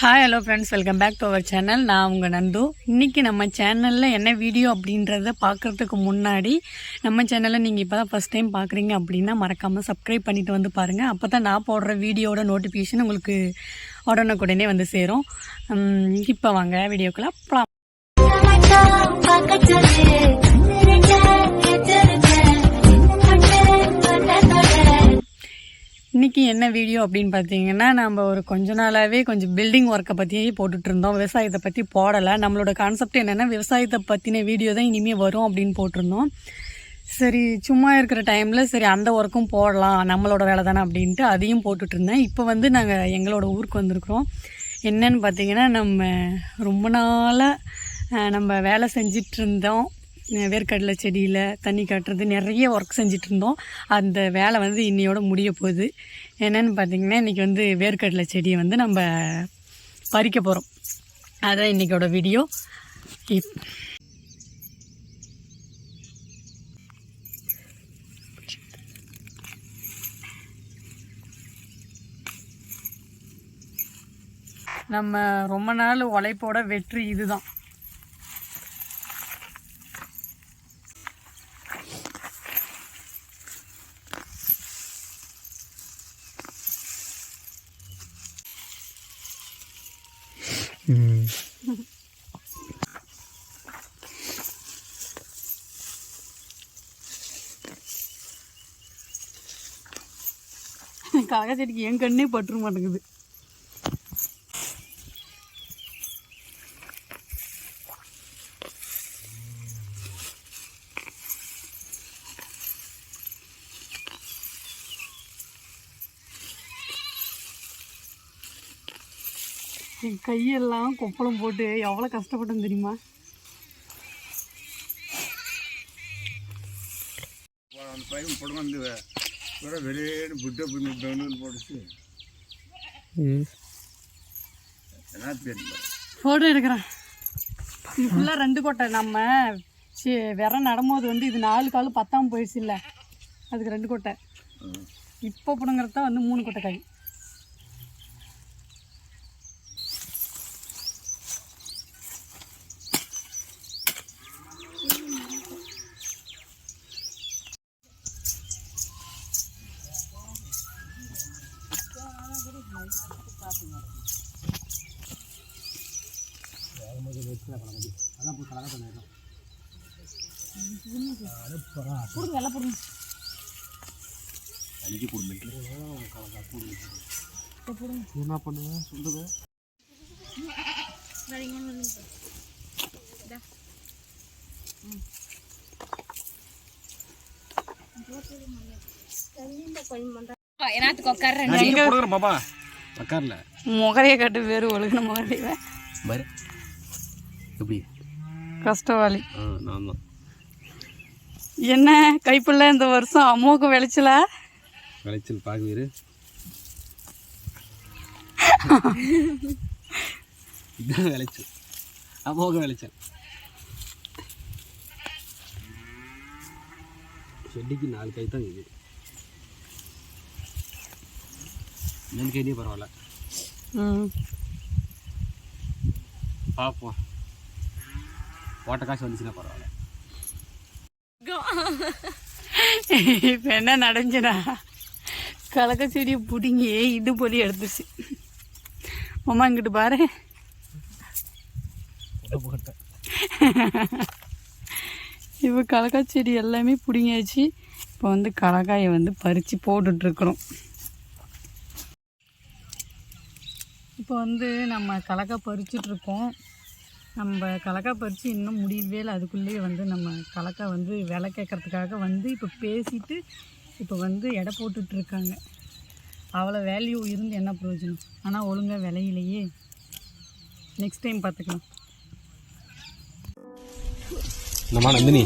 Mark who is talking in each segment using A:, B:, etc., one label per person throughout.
A: Hi hello friends welcome back to our channel நான் உங்கள் நந்து. இன்றைக்கி நம்ம சேனலில் என்ன வீடியோ அப்படின்றத பார்க்குறதுக்கு முன்னாடி நம்ம சேனலை நீங்கள் இப்போ தான் ஃபஸ்ட் டைம் பார்க்குறீங்க அப்படின்னா மறக்காமல் சப்ஸ்கிரைப் பண்ணிவிட்டு வந்து பாருங்கள் அப்போ தான் நான் போடுற வீடியோட நோட்டிஃபிகேஷன் உங்களுக்கு உடனுக்குடனே வந்து சேரும். இப்போ வாங்க வீடியோக்குள்ளே வீடியோ அப்படின்னு பார்த்தீங்கன்னா நம்ம ஒரு கொஞ்ச நாளாகவே கொஞ்சம் பில்டிங் ஒர்க்கை பற்றி போட்டுட்டு இருந்தோம். விவசாயத்தை பற்றி போடலை. நம்மளோட கான்செப்ட் என்னென்னா விவசாயத்தை பற்றின வீடியோ தான் இனிமேல் வரும் அப்படின்னு போட்டிருந்தோம். சரி சும்மா இருக்கிற டைமில் சரி அந்த ஒர்க்கும் போடலாம். நம்மளோட வேலை தானே அப்படின்ட்டு அதையும் போட்டுட்டு இருந்தேன். இப்போ வந்து நாங்கள் எங்களோட ஊருக்கு வந்திருக்கிறோம். என்னன்னு பார்த்தீங்கன்னா நம்ம ரொம்ப நாளாக நம்ம வேலை செஞ்சிட்ருந்தோம் வேர்க்கடலை செடியில் தண்ணி காட்டுறது நிறைய ஒர்க் செஞ்சுட்டு இருந்தோம் அந்த வேலை வந்து இன்னையோட முடிய போகுது. என்னென்னு பார்த்தீங்கன்னா இன்றைக்கி வந்து வேர்க்கடலை செடியை வந்து நம்ம பறிக்க போகிறோம் அதான் இன்றைக்கோட வீடியோ இப் நம்ம ரொம்ப நாள் உழைப்போட வெற்றி இதுதான். காக்கா செடிக்கு என் கண்ணே பற்ற மாட்டேங்குது. என் கையெல்லாம் கொப்பளம் போட்டு எவ்வளோ கஷ்டப்பட்டேன் தெரியுமா?
B: அந்த பையன் படம் வந்து கூட வெளியேன்னு புட்டை டவுன் போட்டுச்சு. என்ன தெரியல.
A: ஃபோட்டோ எடுக்கிறேன் இது ஃபுல்லாக ரெண்டு கொட்டை. நம்ம சி விர நடும்போது வந்து இது நாலு கால் பத்தாம போயிடுச்சு இல்லை அதுக்கு ரெண்டு கொட்டை. இப்போ பிடுங்கிறது தான் வந்து மூணு கொட்டை காய் எல்லாம்
B: அஞ்சு
A: என்ன பண்ணுவேன் சொல்லுது
B: பாப்பா. உக்கார்ல.
A: முகரைய கட்டு வேறு ஒழுகுன முகரைய
B: பாரு. எப்படி?
A: கஷ்டவாளி. என்ன கைப்புள்ள இந்த வருஷம் அம்மாவுக்கு விளைச்சல?
B: விளைச்சல் பார்க்குவீரு இதான் விளைச்சல். அமோக விளைச்சல். செடிக்கு நாலு கை தான் இது மூணு கையிலே பரவாயில்ல. பார்ப்போம் ஓட்ட காசு வந்துச்சுன்னா பரவாயில்ல.
A: இப்போ என்ன நடந்துச்சுடா கலக்க செடியை பிடிங்கி இது போலி எடுத்துச்சு அம்மா இங்கிட்டு பாரு. இப்போ கலக்காய் செடி எல்லாமே பிடிங்கியாச்சு. இப்போ வந்து கலக்காயை வந்து பறித்து போட்டுட்ருக்குறோம். இப்போ வந்து நம்ம கலக்காய் பறிச்சிட்ருக்கோம். நம்ம கலக்காய் பறித்து இன்னும் முடியவே இல்லை. அதுக்குள்ளேயே வந்து நம்ம கலக்காய் வந்து விலை கேட்கறதுக்காக வந்து இப்போ பேசிட்டு இப்போ வந்து எடை போட்டுட்ருக்காங்க அவ்வளோ வேல்யூ இருந்து என்ன பிரயோஜனம்? ஆனால் ஒழுங்காக விலையிலையே நெக்ஸ்ட் டைம் பார்த்துக்கலாம்.
B: நம்ம நந்தினி?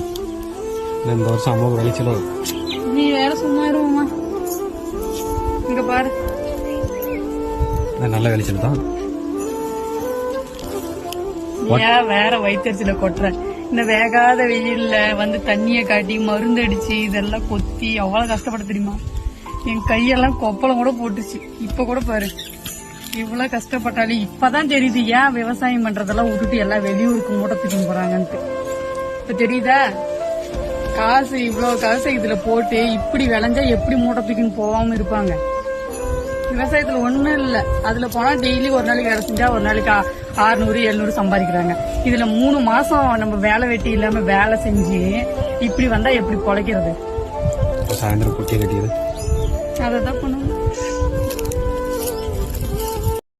B: நான் இந்த வருஷம் அம்மாவுக்கு விளைச்சலும்
A: நீ வேற சும்மா இருவோமா இங்கே பாரு.
B: நல்ல விளைச்சல் தான்
A: ஏன் வேற வயிற்றுல கொட்டுற. இந்த வேகாத வெயில்ல வந்து தண்ணியை காட்டி மருந்து அடிச்சு இதெல்லாம் கொத்தி அவ்வளோ கஷ்டப்பட தெரியுமா? என் கையெல்லாம் கொப்பளம் கூட போட்டுச்சு. இப்போ கூட பாரு. இவ்வளவு கஷ்டப்பட்டாலும் இப்பதான் தெரியுது ஏன் விவசாயம் பண்றதெல்லாம் விட்டுட்டு எல்லாம் வெளியூருக்கு மூட்டை தூக்கி போறாங்கன்ட்டு. இப்ப தெரியுதா? காசு இவ்வளவு காசு இதுல போட்டு இப்படி விளைஞ்சா எப்படி மூட்டை தூக்கின்னு போகாம இருப்பாங்க? விவசாயத்துல ஒண்ணும் இல்ல. அதுல போனா டெய்லி ஒரு நாளைக்கு வேலை செஞ்சா ஒரு நாளைக்கு ஆறுநூறு எழுநூறு சம்பாதிக்கிறாங்க. இதுல மூணு மாசம் நம்ம வேலை வெட்டி இல்லாம வேலை செஞ்சு இப்படி வந்தா எப்படி பொழைக்கிறது?
C: சாயந்தரம் குட்டியை கட்டியது
A: அதை தான் பண்ணுவோம்.